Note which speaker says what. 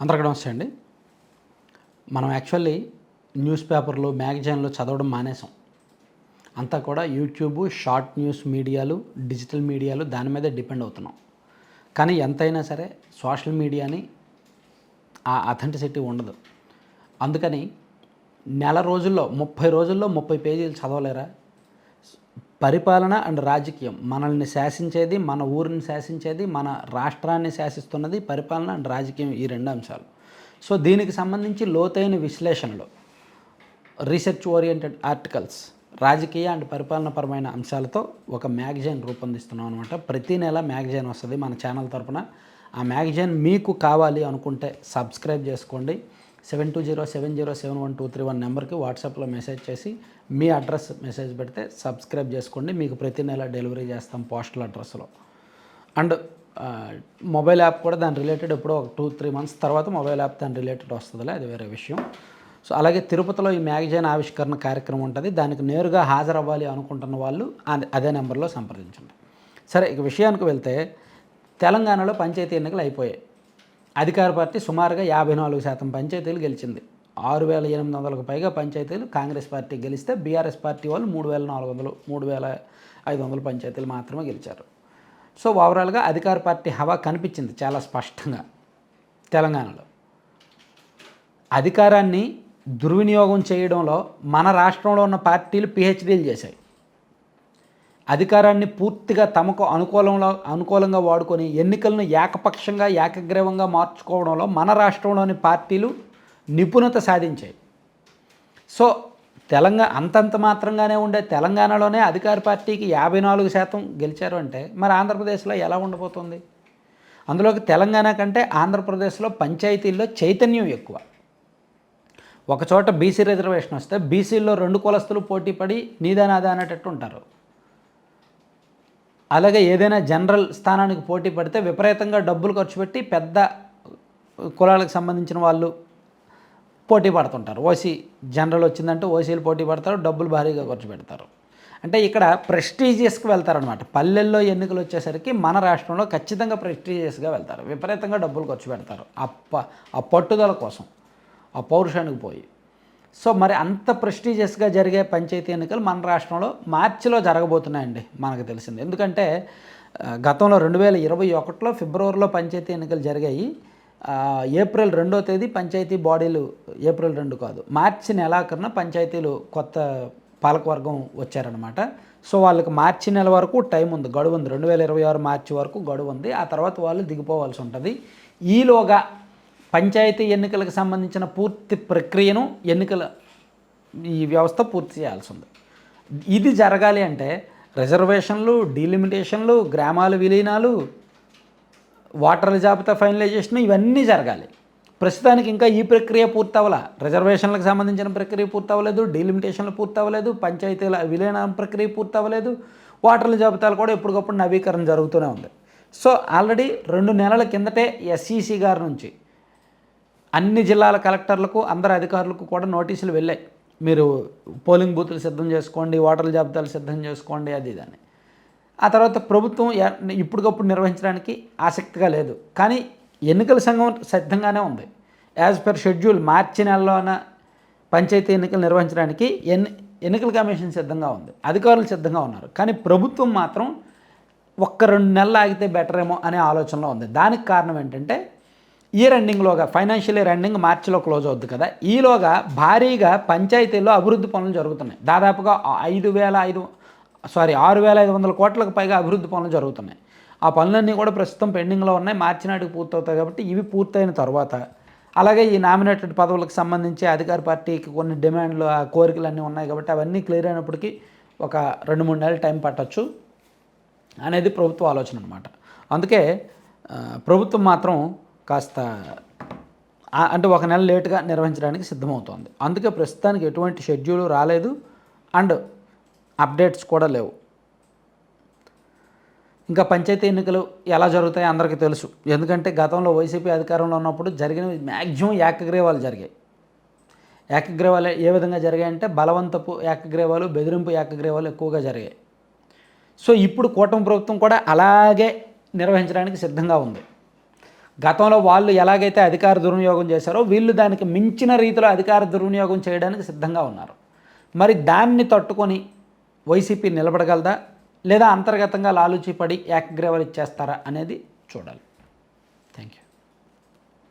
Speaker 1: అందరికీ నమస్తే అండి. మనం యాక్చువల్లీ న్యూస్ పేపర్లు మ్యాగజైన్లు చదవడం మానేసాం. అంతా కూడా యూట్యూబ్ షార్ట్ న్యూస్ మీడియాలు డిజిటల్ మీడియాలు దాని మీదే డిపెండ్ అవుతున్నాం. కానీ ఎంతైనా సరే సోషల్ మీడియాని ఆ అథెంటిసిటీ ఉండదు. అందుకని నెల రోజుల్లో ముప్పై రోజుల్లో ముప్పై పేజీలు చదవలేరా? పరిపాలన అండ్ రాజకీయం. మనల్ని శాసించేది మన ఊరిని శాసించేది మన రాష్ట్రాన్ని శాసిస్తున్నది పరిపాలన అండ్ రాజకీయం ఈ రెండు అంశాలు. సో దీనికి సంబంధించి లోతైన విశ్లేషణలు రీసెర్చ్ ఓరియంటెడ్ ఆర్టికల్స్ రాజకీయ అండ్ పరిపాలనపరమైన అంశాలతో ఒక మ్యాగజైన్ రూపొందిస్తున్నాం అనమాట ప్రతి నెల మ్యాగజైన్ వస్తుంది మన ఛానల్ తరపున. ఆ మ్యాగజైన్ మీకు కావాలి అనుకుంటే సబ్స్క్రైబ్ చేసుకోండి. Seven two zero seven zero seven one two three one నెంబర్కి వాట్సాప్లో మెసేజ్ చేసి మీ అడ్రస్ మెసేజ్ పెడితే సబ్స్క్రైబ్ చేసుకోండి. మీకు ప్రతి నెల డెలివరీ చేస్తాం పోస్టల్ అడ్రస్లో. అండ్ మొబైల్ యాప్ కూడా దాని రిలేటెడ్ ఎప్పుడో ఒక టూ త్రీ మంత్స్ తర్వాత మొబైల్ యాప్ దాని రిలేటెడ్ వస్తుందిలే అది వేరే విషయం. సో అలాగే తిరుపతిలో ఈ మ్యాగజైన్ ఆవిష్కరణ కార్యక్రమం ఉంటుంది. దానికి నేరుగా హాజరవ్వాలి అనుకుంటున్న వాళ్ళు అదే- అదే నెంబర్లో సంప్రదించండి. సరే ఇక విషయానికి వెళ్తే తెలంగాణలో పంచాయతీ ఎన్నికలు అయిపోయాయి. అధికార పార్టీ సుమారుగా యాభై నాలుగు శాతం పంచాయతీలు గెలిచింది. ఆరు వేల ఎనిమిది వందలకు పైగా పంచాయతీలు కాంగ్రెస్ పార్టీ గెలిస్తే బీఆర్ఎస్ పార్టీ వాళ్ళు మూడు వేల నాలుగు వందలు మూడు వేల ఐదు వందల పంచాయతీలు మాత్రమే గెలిచారు. సో ఓవరాల్గా అధికార పార్టీ హవా కనిపించింది చాలా స్పష్టంగా తెలంగాణలో. అధికారాన్ని దుర్వినియోగం చేయడంలో మన రాష్ట్రంలో ఉన్న పార్టీలు పిహెచ్డీలు చేశాయి. అధికారాన్ని పూర్తిగా తమకు అనుకూలంలో అనుకూలంగా వాడుకొని ఎన్నికలను ఏకపక్షంగా ఏకగ్రీవంగా మార్చుకోవడంలో మన రాష్ట్రంలోని పార్టీలు నిపుణత సాధించాయి. సో తెలంగాణ అంతంత మాత్రంగానే ఉండే తెలంగాణలోనే అధికార పార్టీకి యాభై నాలుగు శాతం గెలిచారు అంటే మరి ఆంధ్రప్రదేశ్లో ఎలా ఉండబోతుంది? అందులోకి తెలంగాణ కంటే ఆంధ్రప్రదేశ్లో పంచాయతీల్లో చైతన్యం ఎక్కువ. ఒక చోట బీసీ రిజర్వేషన్ వస్తే బీసీల్లో రెండు కులస్తులు పోటీ పడి నీదా నాదా అనేటట్టు ఉంటారు. అలాగే ఏదైనా జనరల్ స్థానానికి పోటీ పడితే విపరీతంగా డబ్బులు ఖర్చు పెట్టి పెద్ద కులాలకు సంబంధించిన వాళ్ళు పోటీ పడుతుంటారు. ఓసీ జనరల్ వచ్చిందంటే ఓసీలు పోటీ పడతారు డబ్బులు భారీగా ఖర్చు పెడతారు. అంటే ఇక్కడ ప్రెస్టీజియస్కి వెళ్తారనమాట పల్లెల్లో ఎన్నికలు వచ్చేసరికి మన రాష్ట్రంలో ఖచ్చితంగా ప్రెస్టీజియస్గా వెళ్తారు. విపరీతంగా డబ్బులు ఖర్చు పెడతారు. ఆ ప ఆ పట్టుదల కోసం ఆ పౌరుషానికి పోయి. సో మరి అంత ప్రెస్టీజియస్గా జరిగే పంచాయతీ ఎన్నికలు మన రాష్ట్రంలో మార్చిలో జరగబోతున్నాయండి మనకు తెలిసింది. ఎందుకంటే గతంలో రెండు వేల ఇరవై ఒకటిలో ఫిబ్రవరిలో పంచాయతీ ఎన్నికలు జరిగాయి. ఏప్రిల్ రెండో తేదీ పంచాయతీ బాడీలు ఏప్రిల్ రెండు కాదు మార్చి నెలాఖరున పంచాయతీలు కొత్త పాలకవర్గం వచ్చారనమాట సో వాళ్ళకి మార్చి నెల వరకు టైం ఉంది గడువు ఉంది. రెండు వేల ఇరవై ఆరు మార్చి వరకు గడువు ఉంది. ఆ తర్వాత వాళ్ళు దిగిపోవాల్సి ఉంటుంది. ఈలోగా పంచాయతీ ఎన్నికలకు సంబంధించిన పూర్తి ప్రక్రియను ఎన్నికల ఈ వ్యవస్థ పూర్తి చేయాల్సి ఉంది. ఇది జరగాలి అంటే రిజర్వేషన్లు డీలిమిటేషన్లు గ్రామాల విలీనాలు ఓటర్ల జాబితా ఫైనలైజేషన్ ఇవన్నీ జరగాలి. ప్రస్తుతానికి ఇంకా ఈ ప్రక్రియ పూర్తవల. రిజర్వేషన్లకు సంబంధించిన ప్రక్రియ పూర్తవ్వలేదు డీలిమిటేషన్లు పూర్తి పంచాయతీల విలీన ప్రక్రియ పూర్తవ్వలేదు వాటర్ల ఓటర్ల జాబితాలు కూడా ఎప్పటికప్పుడు నవీకరణ జరుగుతూనే ఉంది. సో ఆల్రెడీ రెండు నెలల కిందటే ఎస్ఈసి గారి నుంచి అన్ని జిల్లాల కలెక్టర్లకు అందరు అధికారులకు కూడా నోటీసులు వెళ్ళాయి. మీరు పోలింగ్ బూతులు సిద్ధం చేసుకోండి ఓటర్ల జాబితాలు సిద్ధం చేసుకోండి అది ఇదని ఆ తర్వాత ప్రభుత్వం ఇప్పటికప్పుడు నిర్వహించడానికి ఆసక్తిగా లేదు. కానీ ఎన్నికల సంఘం సిద్ధంగానే ఉంది. యాజ్ పర్ షెడ్యూల్ మార్చి నెలలోన పంచాయతీ ఎన్నికలు నిర్వహించడానికి ఎన్ని ఎన్నికల కమిషన్ సిద్ధంగా ఉంది. అధికారులు సిద్ధంగా ఉన్నారు. కానీ ప్రభుత్వం మాత్రం ఒక్క రెండు నెలలు ఆగితే బెటర్ ఏమో అనే ఆలోచనలో ఉంది. దానికి కారణం ఏంటంటే ఇయర్ ఎండింగ్లోగా ఫైనాన్షియల్ ఇయర్ ఎండింగ్ మార్చిలో క్లోజ్ అవుద్ది కదా. ఈలోగా భారీగా పంచాయతీల్లో అభివృద్ధి పనులు జరుగుతున్నాయి. దాదాపుగా ఐదు వేల ఐదు సారీ ఆరు వేల ఐదు వందల కోట్లకు పైగా అభివృద్ధి పనులు జరుగుతున్నాయి. ఆ పనులన్నీ కూడా ప్రస్తుతం పెండింగ్లో ఉన్నాయి. మార్చి నాటికి పూర్తవుతాయి కాబట్టి ఇవి పూర్తయిన తర్వాత. అలాగే ఈ నామినేటెడ్ పదవులకు సంబంధించి అధికార పార్టీకి కొన్ని డిమాండ్లు ఆ కోరికలు అన్నీ ఉన్నాయి కాబట్టి అవన్నీ క్లియర్ అయినప్పటికీ ఒక రెండు మూడు నెలలు టైం పట్టచ్చు అనేది ప్రభుత్వ ఆలోచన అనమాట అందుకే ప్రభుత్వం మాత్రం కాస్త అంటే ఒక నెల లేటుగా నిర్వహించడానికి సిద్ధమవుతోంది. అందుకే ప్రస్తుతానికి ఎటువంటి షెడ్యూల్ రాలేదు. అండ్ అప్డేట్స్ కూడా లేవు. ఇంకా పంచాయతీ ఎన్నికలు ఎలా జరుగుతాయో అందరికీ తెలుసు. ఎందుకంటే గతంలో వైసీపీ అధికారంలో ఉన్నప్పుడు జరిగినవి మ్యాక్సిమం ఏకగ్రీవాలు జరిగాయి. ఏకగ్రీవాలు ఏ విధంగా జరిగాయంటే బలవంతపు ఏకగ్రీవాలు బెదిరింపు ఏకగ్రీవాలు ఎక్కువగా జరిగాయి. సో ఇప్పుడు కూటమి ప్రభుత్వం కూడా అలాగే నిర్వహించడానికి సిద్ధంగా ఉంది. గతంలో వాళ్ళు ఎలాగైతే అధికార దుర్వినియోగం చేశారో వీళ్ళు దానికి మించిన రీతిలో అధికార దుర్వినియోగం చేయడానికి సిద్ధంగా ఉన్నారు. మరి దాన్ని తట్టుకొని వైసీపీ నిలబడగలదా? లేదా అంతర్గతంగా లాలూచి పడి ఏకగ్రీవాలు ఇచ్చేస్తారా అనేది చూడాలి. Thank you